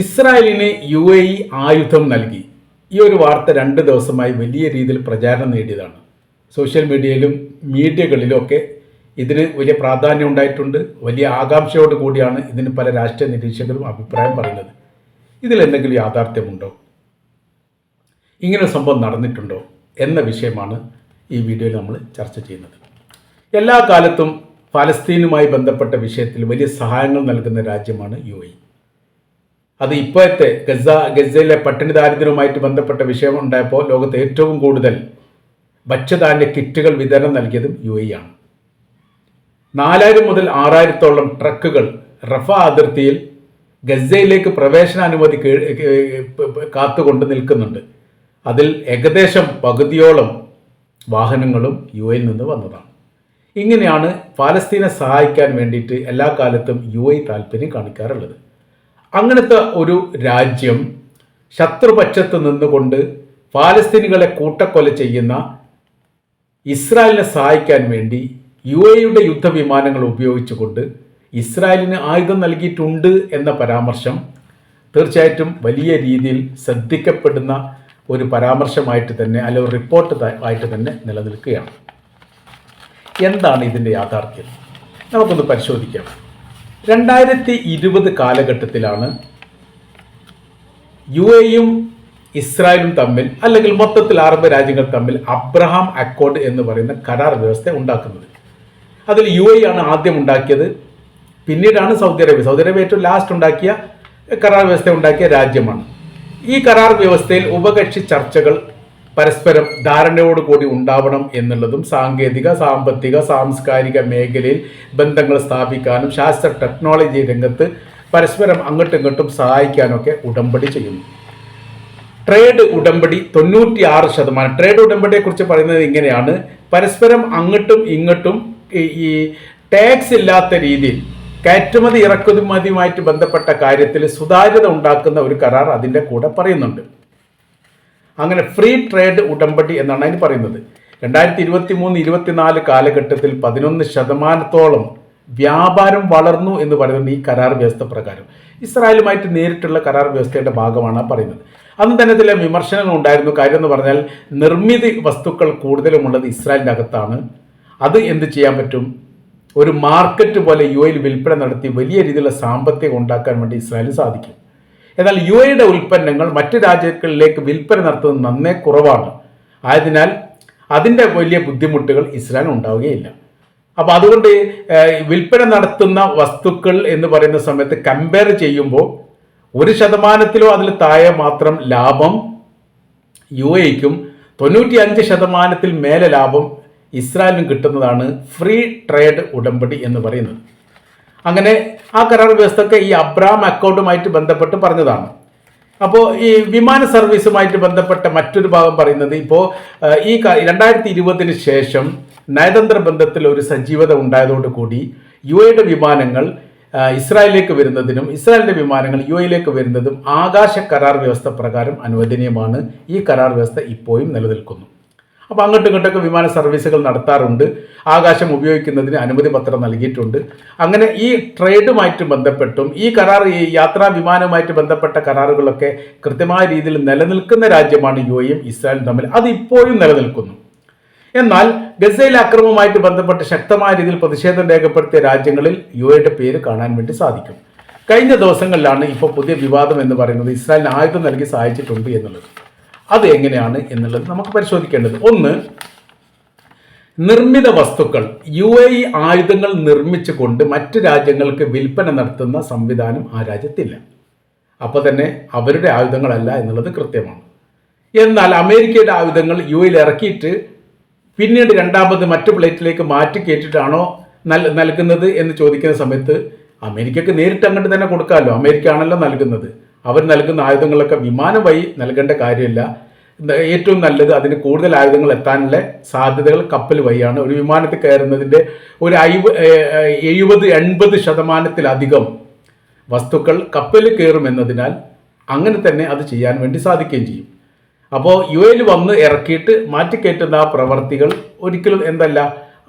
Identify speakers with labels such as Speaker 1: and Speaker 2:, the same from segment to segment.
Speaker 1: ഇസ്രായേലിന് U A E ആയുധം നൽകി. ഈ ഒരു വാർത്ത രണ്ട് ദിവസമായി വലിയ രീതിയിൽ പ്രചാരണം നേടിയതാണ്. സോഷ്യൽ മീഡിയയിലും മീഡിയകളിലും ഒക്കെ ഇതിന് വലിയ പ്രാധാന്യം ഉണ്ടായിട്ടുണ്ട്. വലിയ ആകാംക്ഷയോട് കൂടിയാണ് ഇതിന് പല രാഷ്ട്രീയ നിരീക്ഷകരും അഭിപ്രായം പറയുന്നത്. ഇതിൽ എന്തെങ്കിലും യാഥാർത്ഥ്യമുണ്ടോ? ഇങ്ങനെ സംഭവം നടന്നിട്ടുണ്ടോ എന്ന വിഷയമാണ് ഈ വീഡിയോയിൽ നമ്മൾ ചർച്ച ചെയ്യുന്നത്. എല്ലാ കാലത്തും ഫലസ്തീനുമായി ബന്ധപ്പെട്ട വിഷയത്തിൽ വലിയ സഹായങ്ങൾ നൽകുന്ന രാജ്യമാണ് യു എ അത് ഇപ്പോഴത്തെ ഗസ ഗസയിലെ പട്ടിണി ദാരിദ്ര്യവുമായിട്ട് ബന്ധപ്പെട്ട വിഷയമുണ്ടായപ്പോൾ ലോകത്ത് ഏറ്റവും കൂടുതൽ ഭക്ഷ്യധാന്യ കിറ്റുകൾ വിതരണം നൽകിയതും യു എ ആണ്. നാലായിരം മുതൽ ആറായിരത്തോളം ട്രക്കുകൾ റഫ അതിർത്തിയിൽ ഗസയിലേക്ക് പ്രവേശന അനുമതി കീ- കാത്തുകൊണ്ട് നിൽക്കുന്നുണ്ട്. അതിൽ ഏകദേശം പകുതിയോളം വാഹനങ്ങളും യു എയിൽ നിന്ന് വന്നതാണ്. ഇങ്ങനെയാണ് പാലസ്തീനെ സഹായിക്കാൻ വേണ്ടിയിട്ട് എല്ലാ കാലത്തും യു എ താല്പര്യം കാണിക്കാറുള്ളത്. അങ്ങനത്തെ ഒരു രാജ്യം ശത്രുപക്ഷത്ത് നിന്നുകൊണ്ട് പാലസ്തീനികളെ കൂട്ടക്കൊല ചെയ്യുന്ന ഇസ്രായേലിനെ സഹായിക്കാൻ വേണ്ടി യു എയുടെ യുദ്ധവിമാനങ്ങൾ ഉപയോഗിച്ചുകൊണ്ട് ഇസ്രായേലിന് ആയുധം നൽകിയിട്ടുണ്ട് എന്ന പരാമർശം തീർച്ചയായിട്ടും വലിയ രീതിയിൽ ശ്രദ്ധിക്കപ്പെടുന്ന ഒരു പരാമർശമായിട്ട് തന്നെ അല്ലെ ഒരു റിപ്പോർട്ട് ആയിട്ട് തന്നെ നിലനിൽക്കുകയാണ്. എന്താണ് ഇതിന്റെ യാഥാർത്ഥ്യം? നമുക്കൊന്ന് പരിശോധിക്കാം. രണ്ടായിരത്തി ഇരുപത് കാലഘട്ടത്തിലാണ് യു എയും ഇസ്രായേലും തമ്മിൽ അല്ലെങ്കിൽ മൊത്തത്തിൽ അറബ് രാജ്യങ്ങൾ തമ്മിൽ അബ്രഹാം അക്കോർഡ് എന്ന് പറയുന്ന കരാർ വ്യവസ്ഥ ഉണ്ടാക്കുന്നത്. അതിൽ യു എ ആണ് ആദ്യം ഉണ്ടാക്കിയത്. പിന്നീടാണ് സൗദി അറേബ്യ. സൗദി അറേബ്യ ഏറ്റവും ലാസ്റ്റ് ഉണ്ടാക്കിയ കരാർ വ്യവസ്ഥ ഉണ്ടാക്കിയ രാജ്യമാണ്. ഈ കരാർ വ്യവസ്ഥയിൽ ഉപകക്ഷി ചർച്ചകൾ പരസ്പരം ധാരണയോടുകൂടി ഉണ്ടാവണം എന്നുള്ളതും സാങ്കേതിക സാമ്പത്തിക സാംസ്കാരിക മേഖലയിൽ ബന്ധങ്ങൾ സ്ഥാപിക്കാനും ശാസ്ത്ര ടെക്നോളജി രംഗത്ത് പരസ്പരം അങ്ങോട്ടും ഇങ്ങോട്ടും സഹായിക്കാനൊക്കെ ഉടമ്പടി ചെയ്യുന്നു. ട്രേഡ് ഉടമ്പടി തൊണ്ണൂറ്റി ആറ് ശതമാനം. ട്രേഡ് ഉടമ്പടിയെ കുറിച്ച് പറയുന്നത് ഇങ്ങനെയാണ്. പരസ്പരം അങ്ങോട്ടും ഇങ്ങോട്ടും ഈ ടാക്സ് ഇല്ലാത്ത രീതിയിൽ കയറ്റുമതി ഇറക്കുമതിയുമായിട്ട് ബന്ധപ്പെട്ട കാര്യത്തിൽ സുതാര്യത ഉണ്ടാക്കുന്ന ഒരു കരാർ അതിന്റെ കൂടെ പറയുന്നുണ്ട്. അങ്ങനെ ഫ്രീ ട്രേഡ് ഉടമ്പടി എന്നാണ് അതിന് പറയുന്നത്. രണ്ടായിരത്തി ഇരുപത്തി മൂന്ന് ഇരുപത്തിനാല് കാലഘട്ടത്തിൽ പതിനൊന്ന് ശതമാനത്തോളം വ്യാപാരം വളർന്നു എന്ന് പറയുന്നത് ഈ കരാർ വ്യവസ്ഥ പ്രകാരം. ഇസ്രായേലുമായിട്ട് നേരിട്ടുള്ള കരാർ വ്യവസ്ഥയുടെ ഭാഗമാണ് പറയുന്നത്. അന്ന് തന്നെ ചില വിമർശനങ്ങൾ ഉണ്ടായിരുന്നു. കാര്യം എന്ന് പറഞ്ഞാൽ നിർമ്മിതി വസ്തുക്കൾ കൂടുതലുമുള്ളത് ഇസ്രായേലിന്റെ അകത്താണ്. അത് എന്ത് ചെയ്യാൻ പറ്റും? ഒരു മാർക്കറ്റ് പോലെ യു എയിൽ വിൽപ്പന നടത്തി വലിയ രീതിയിലുള്ള സാമ്പത്തികം ഉണ്ടാക്കാൻ വേണ്ടി ഇസ്രായേലിന് സാധിക്കും. എന്നാൽ യു എയുടെ ഉൽപ്പന്നങ്ങൾ മറ്റു രാജ്യങ്ങളിലേക്ക് വിൽപ്പന നടത്തുന്നത് നന്നേ കുറവാണ്. ആയതിനാൽ അതിന്റെ വലിയ ബുദ്ധിമുട്ടുകൾ ഇസ്രായേൽ ഉണ്ടാവുകയില്ല. അപ്പോൾ അതുകൊണ്ട് വിൽപ്പന നടത്തുന്ന വസ്തുക്കൾ എന്ന് പറയുന്ന സമയത്ത് കമ്പയർ ചെയ്യുമ്പോൾ ഒരു ശതമാനത്തിലോ അതിൽ താഴെ മാത്രം ലാഭം യു എക്കും തൊണ്ണൂറ്റി അഞ്ച് ശതമാനത്തിൽ മേലെ ലാഭം ഇസ്രായേലിനും കിട്ടുന്നതാണ് ഫ്രീ ട്രേഡ് ഉടമ്പടി എന്ന് പറയുന്നത്. അങ്ങനെ ആ കരാർ വ്യവസ്ഥയൊക്കെ ഈ അബ്രാം അക്കൗണ്ടുമായിട്ട് ബന്ധപ്പെട്ട് പറഞ്ഞതാണ്. അപ്പോൾ ഈ വിമാന സർവീസുമായിട്ട് ബന്ധപ്പെട്ട മറ്റൊരു ഭാഗം പറയുന്നത് ഇപ്പോൾ ഈ രണ്ടായിരത്തി ഇരുപതിന് ശേഷം നയതന്ത്ര ബന്ധത്തിൽ ഒരു സജീവത ഉണ്ടായതോടുകൂടി യു എയുടെ വിമാനങ്ങൾ ഇസ്രായേലിലേക്ക് വരുന്നതിനും ഇസ്രായേലിന്റെ വിമാനങ്ങൾ യു എയിലേക്ക് വരുന്നതും ആകാശ കരാർ വ്യവസ്ഥ പ്രകാരം അനുവദനീയമാണ്. ഈ കരാർ വ്യവസ്ഥ ഇപ്പോഴും നിലനിൽക്കുന്നു. അപ്പോൾ അങ്ങോട്ടും ഇങ്ങോട്ടൊക്കെ വിമാന സർവീസുകൾ നടത്താറുണ്ട്. ആകാശം ഉപയോഗിക്കുന്നതിന് അനുമതി പത്രം നൽകിയിട്ടുണ്ട്. അങ്ങനെ ഈ ട്രേഡുമായിട്ട് ബന്ധപ്പെട്ടും ഈ കരാർ ഈ യാത്രാ വിമാനവുമായിട്ട് ബന്ധപ്പെട്ട കരാറുകളൊക്കെ കൃത്യമായ രീതിയിൽ നിലനിൽക്കുന്ന രാജ്യമാണ് യു എയും ഇസ്രായേലും തമ്മിൽ. അത് ഇപ്പോഴും നിലനിൽക്കുന്നു. എന്നാൽ ഗസയിൽ അക്രമവുമായിട്ട് ബന്ധപ്പെട്ട് ശക്തമായ രീതിയിൽ പ്രതിഷേധം രേഖപ്പെടുത്തിയ രാജ്യങ്ങളിൽ യു എയുടെ പേര് കാണാൻ വേണ്ടി സാധിക്കും. കഴിഞ്ഞ ദിവസങ്ങളിലാണ് ഇപ്പോൾ പുതിയ വിവാദം എന്ന് പറയുന്നത് ഇസ്രായേലിന് ആയുധം നൽകി സഹായിച്ചിട്ടുണ്ട് എന്നുള്ളത്. അത് എങ്ങനെയാണ് എന്നുള്ളത് നമുക്ക് പരിശോധിക്കേണ്ടത്. ഒന്ന് നിർമ്മിത വസ്തുക്കൾ യു എ ഇ ആയുധങ്ങൾ നിർമ്മിച്ചുകൊണ്ട് മറ്റു രാജ്യങ്ങൾക്ക് വിൽപ്പന നടത്തുന്ന സംവിധാനം ആ രാജ്യത്തില്ല. അപ്പോൾ തന്നെ അവരുടെ ആയുധങ്ങളല്ല എന്നുള്ളത് കൃത്യമാണ്. എന്നാൽ അമേരിക്കയുടെ ആയുധങ്ങൾ യു എയിൽ ഇറക്കിയിട്ട് പിന്നീട് രണ്ടാമത് മറ്റു പ്ലേറ്റിലേക്ക് മാറ്റി കയറ്റിയിട്ടാണോ നൽ നൽകുന്നത് എന്ന് ചോദിക്കുന്ന സമയത്ത് അമേരിക്കക്ക് നേരിട്ട് അങ്ങോട്ട് തന്നെ കൊടുക്കാമല്ലോ. അമേരിക്ക ആണല്ലോ നൽകുന്നത്. അവർ നൽകുന്ന ആയുധങ്ങളൊക്കെ വിമാനം വഴി നൽകേണ്ട കാര്യമില്ല. ഏറ്റവും നല്ലത് അതിന് കൂടുതൽ ആയുധങ്ങൾ എത്താനുള്ള സാധ്യതകൾ കപ്പൽ വഴിയാണ്. ഒരു വിമാനത്തിൽ കയറുന്നതിന്റെ ഒരു അയ്വ് എഴുപത് എൺപത് ശതമാനത്തിലധികം വസ്തുക്കൾ കപ്പലിൽ കയറുമെന്നതിനാൽ അങ്ങനെ തന്നെ അത് ചെയ്യാൻ വേണ്ടി സാധിക്കുകയും ചെയ്യും. അപ്പോൾ യു എയിൽ വന്ന് ഇറക്കിയിട്ട് മാറ്റിക്കയറ്റുന്ന ആ പ്രവർത്തികൾ ഒരിക്കലും എന്തല്ല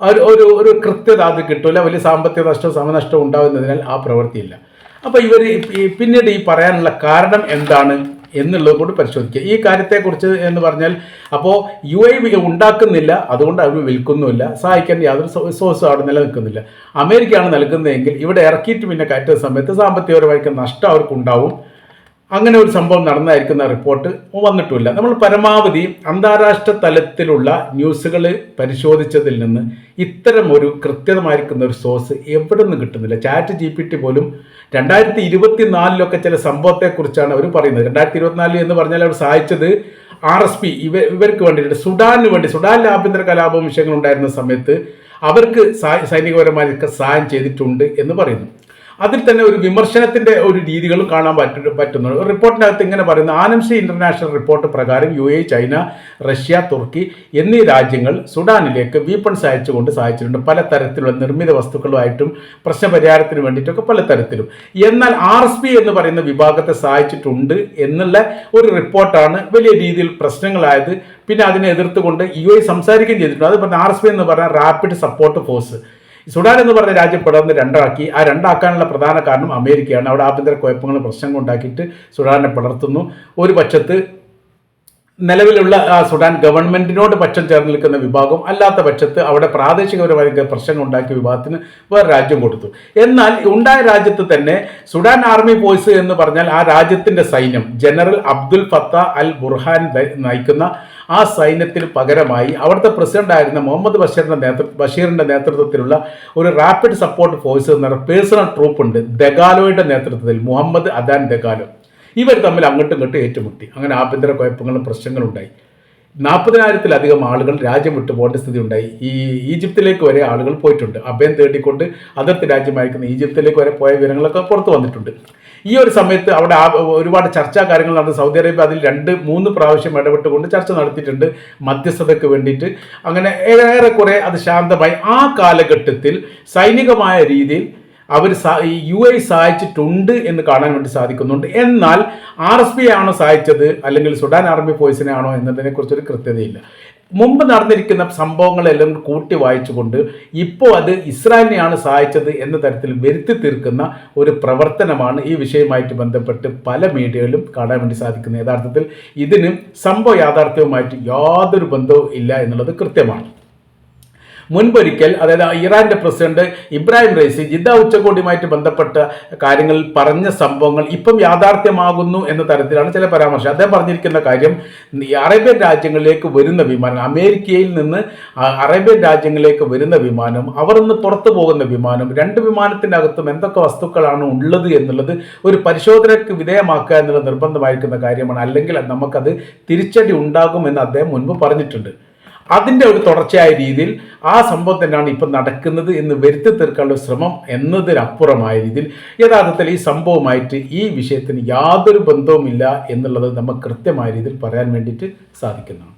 Speaker 1: ഒരു ഒരു ഒരു കൃത്യത അത് കിട്ടൂല വലിയ സാമ്പത്തിക നഷ്ടം സമനഷ്ടം ഉണ്ടാകുന്നതിനാൽ ആ പ്രവൃത്തിയില്ല. അപ്പോൾ ഇവർ പിന്നീട് ഈ പറയാനുള്ള കാരണം എന്താണ്? എന്നുള്ളത് കൂടി പരിശോധിക്കുക. ഈ കാര്യത്തെക്കുറിച്ച് എന്ന് പറഞ്ഞാൽ അപ്പോൾ യു ഐ ഉണ്ടാക്കുന്നില്ല അതുകൊണ്ട് അവർ വിൽക്കുന്നുമില്ല. സഹായിക്കാൻ യാതൊരു സോഴ്സും അവിടെ നിലനിൽക്കുന്നില്ല. അമേരിക്കയാണ് നൽകുന്നതെങ്കിൽ ഇവിടെ ഇറക്കിയിട്ട് പിന്നെ കയറ്റുന്ന സമയത്ത് സാമ്പത്തികപരമായിട്ട് നഷ്ടം അവർക്കുണ്ടാവും. അങ്ങനെ ഒരു സംഭവം നടന്നായിരിക്കുന്ന റിപ്പോർട്ട് വന്നിട്ടുമില്ല നമ്മൾ പരമാവധി അന്താരാഷ്ട്ര തലത്തിലുള്ള ന്യൂസുകൾ പരിശോധിച്ചതിൽ നിന്ന് ഇത്തരം ഒരു കൃത്യമായിരിക്കുന്ന ഒരു സോഴ്സ് എവിടെ നിന്ന് കിട്ടുന്നില്ല. ചാറ്റ് ജി പി ടി പോലും രണ്ടായിരത്തി ഇരുപത്തിനാലിലൊക്കെ ചില സംഭവത്തെക്കുറിച്ചാണ് അവർ പറയുന്നത്. രണ്ടായിരത്തി ഇരുപത്തിനാലിൽ എന്ന് പറഞ്ഞാൽ അവർ സഹായിച്ചത് ആർ എസ് പി ഇവ ഇവർക്ക് വേണ്ടിയിട്ട് സുഡാനിന് വേണ്ടി സുഡാനിലെ ആഭ്യന്തര കലാപം വിഷയങ്ങൾ ഉണ്ടായിരുന്ന സമയത്ത് അവർക്ക് സൈനികപരമായി സഹായം ചെയ്തിട്ടുണ്ട് എന്ന് പറയുന്നു. അതിൽ തന്നെ ഒരു വിമർശനത്തിന്റെ ഒരു രീതികളും കാണാൻ പറ്റ പറ്റുന്നു റിപ്പോർട്ടിനകത്ത് ഇങ്ങനെ പറയുന്നു ആനംസി ഇന്റർനാഷണൽ റിപ്പോർട്ട് പ്രകാരം U A China Russia Turkey എന്നീ രാജ്യങ്ങൾ സുഡാനിലേക്ക് വീപ്പൺസ് അയച്ചുകൊണ്ട് സഹായിച്ചിട്ടുണ്ട്. പല തരത്തിലുള്ള നിർമ്മിത വസ്തുക്കളുമായിട്ടും പ്രശ്നപരിഹാരത്തിന് വേണ്ടിയിട്ടൊക്കെ പല തരത്തിലും. എന്നാൽ ആർ എസ് പി എന്ന് പറയുന്ന വിഭാഗത്തെ സഹായിച്ചിട്ടുണ്ട് എന്നുള്ള ഒരു റിപ്പോർട്ടാണ് വലിയ രീതിയിൽ പ്രശ്നങ്ങളായത്. പിന്നെ അതിനെ എതിർത്തുകൊണ്ട് യു എ സംസാരിക്കുകയും ചെയ്തിട്ടുണ്ട്. അത് പറഞ്ഞ ആർ എസ് പി എന്ന് പറഞ്ഞാൽ റാപ്പിഡ് സപ്പോർട്ട് ഫോഴ്സ്. സുഡാൻ എന്ന് പറഞ്ഞ രാജ്യം പെടർന്ന് രണ്ടാക്കി. ആ രണ്ടാക്കാനുള്ള പ്രധാന കാരണം അമേരിക്കയാണ്. അവിടെ ആഭ്യന്തര കുഴപ്പങ്ങളും പ്രശ്നങ്ങൾ ഉണ്ടാക്കിയിട്ട് സുഡാനെ പടർത്തുന്നു ഒരു പക്ഷത്ത് നിലവിലുള്ള ആ സുഡാൻ ഗവൺമെന്റിനോട് പക്ഷം ചേർന്ന് നിൽക്കുന്ന വിഭാഗം അല്ലാത്ത പക്ഷത്ത് അവിടെ പ്രാദേശികപരമായ പ്രശ്നങ്ങൾ ഉണ്ടാക്കിയ വിഭാഗത്തിന് വേറെ രാജ്യം കൊടുത്തു. എന്നാൽ ഉണ്ടായ രാജ്യത്ത് തന്നെ സുഡാൻ ആർമി ഫോഴ്സ് എന്ന് പറഞ്ഞാൽ ആ രാജ്യത്തിന്റെ സൈന്യം general Abdul Fattah al Burhan നയിക്കുന്ന ആ സൈന്യത്തിന് പകരമായി അവിടുത്തെ പ്രസിഡന്റ് ആയിരുന്ന മുഹമ്മദ് ബഷീറിന്റെ നേതൃ ബഷീറിന്റെ നേതൃത്വത്തിലുള്ള ഒരു റാപ്പിഡ് സപ്പോർട്ട് ഫോഴ്സ് എന്ന പേഴ്സണൽ ട്രൂപ്പ് ഉണ്ട്. ദഗാലോയുടെ നേതൃത്വത്തിൽ മുഹമ്മദ് അദാൻ ദഗാലോ. ഇവർ തമ്മിൽ അങ്ങോട്ടും ഇങ്ങോട്ടും ഏറ്റുമുട്ടി. അങ്ങനെ ആഭ്യന്തര കുഴപ്പങ്ങളും പ്രശ്നങ്ങളും ഉണ്ടായി നാൽപ്പതിനായിരത്തിലധികം ആളുകൾ രാജ്യം വിട്ടു പോകേണ്ട സ്ഥിതി ഉണ്ടായി ഈ ഈജിപ്തിലേക്ക് വരെ ആളുകൾ പോയിട്ടുണ്ട്. അഭയം തേടിക്കൊണ്ട് അതിർത്തി രാജ്യമായിരിക്കുന്ന ഈജിപ്തിലേക്ക് വരെ പോയ വിവരങ്ങളൊക്കെ പുറത്തു വന്നിട്ടുണ്ട്. ഈ ഒരു സമയത്ത് അവിടെ ഒരുപാട് ചർച്ചാ കാര്യങ്ങൾ നടന്ന് സൗദി അറേബ്യ അതിൽ രണ്ട് മൂന്ന് പ്രാവശ്യം ഇടപെട്ടുകൊണ്ട് ചർച്ച നടത്തിയിട്ടുണ്ട് മധ്യസ്ഥതയ്ക്ക് വേണ്ടിയിട്ട്. അങ്ങനെ ഏറെക്കുറെ അത് ശാന്തമായി. ആ കാലഘട്ടത്തിൽ സൈനികമായ രീതിയിൽ അവർ യു എ സഹായിച്ചിട്ടുണ്ട് എന്ന് കാണാൻ വേണ്ടി സാധിക്കുന്നുണ്ട്. എന്നാൽ ആർ എസ് പി ആണോ സഹായിച്ചത്? അല്ലെങ്കിൽ സുഡാൻ ആർമി ഫോഴ്സിനെ ആണോ എന്നതിനെ കുറിച്ചൊരു കൃത്യതയില്ല. മുമ്പ് നടന്നിരിക്കുന്ന സംഭവങ്ങളെല്ലാം കൂട്ടി വായിച്ചുകൊണ്ട് ഇപ്പോൾ അത് ഇസ്രായേലിനെയാണ് സഹായിച്ചത് എന്ന തരത്തിൽ വരുത്തി തീർക്കുന്ന ഒരു പ്രവർത്തനമാണ് ഈ വിഷയവുമായിട്ട് ബന്ധപ്പെട്ട് പല മീഡിയകളിലും കാണാൻ വേണ്ടി സാധിക്കുന്നത്. യഥാർത്ഥത്തിൽ ഇതിന് സംഭവ യാഥാർത്ഥ്യവുമായിട്ട് യാതൊരു ബന്ധവും ഇല്ല എന്നുള്ളത് കൃത്യമാണ്. മുൻപൊരിക്കൽ അതായത് ഇറാന്റെ പ്രസിഡന്റ് ഇബ്രാഹിം റൈസി ജിദ്ദ ഉച്ചകോടിയുമായിട്ട് ബന്ധപ്പെട്ട കാര്യങ്ങൾ പറഞ്ഞ സംഭവങ്ങൾ ഇപ്പം യാഥാർത്ഥ്യമാകുന്നു എന്ന തരത്തിലാണ് ചില പരാമർശം. അദ്ദേഹം പറഞ്ഞിരിക്കുന്ന കാര്യം അറേബ്യൻ രാജ്യങ്ങളിലേക്ക് വരുന്ന വിമാനം അമേരിക്കയിൽ നിന്ന് അറേബ്യൻ രാജ്യങ്ങളിലേക്ക് വരുന്ന വിമാനം അവർ നിന്ന് പുറത്തു പോകുന്ന വിമാനം രണ്ട് വിമാനത്തിന്റെ അകത്തും എന്തൊക്കെ വസ്തുക്കളാണ് ഉള്ളത് എന്നുള്ളത് ഒരു പരിശോധനയ്ക്ക് വിധേയമാക്കുക എന്നുള്ള നിർബന്ധമായിരിക്കുന്ന കാര്യമാണ്. അല്ലെങ്കിൽ നമുക്കത് തിരിച്ചടി ഉണ്ടാകുമെന്ന് അദ്ദേഹം മുൻപ് പറഞ്ഞിട്ടുണ്ട്. അതിന്റെ ഒരു തുടർച്ചയായ രീതിയിൽ ആ സംഭവം തന്നെയാണ് ഇപ്പം നടക്കുന്നത് എന്ന് വരുത്തി തീർക്കാനുള്ള ശ്രമം എന്നതിനപ്പുറമായ രീതിയിൽ യഥാർത്ഥത്തിൽ ഈ സംഭവമായിട്ട് ഈ വിഷയത്തിന് യാതൊരു ബന്ധവുമില്ല എന്നുള്ളത് നമുക്ക് കൃത്യമായ രീതിയിൽ പറയാൻ വേണ്ടിയിട്ട് സാധിക്കുന്നതാണ്.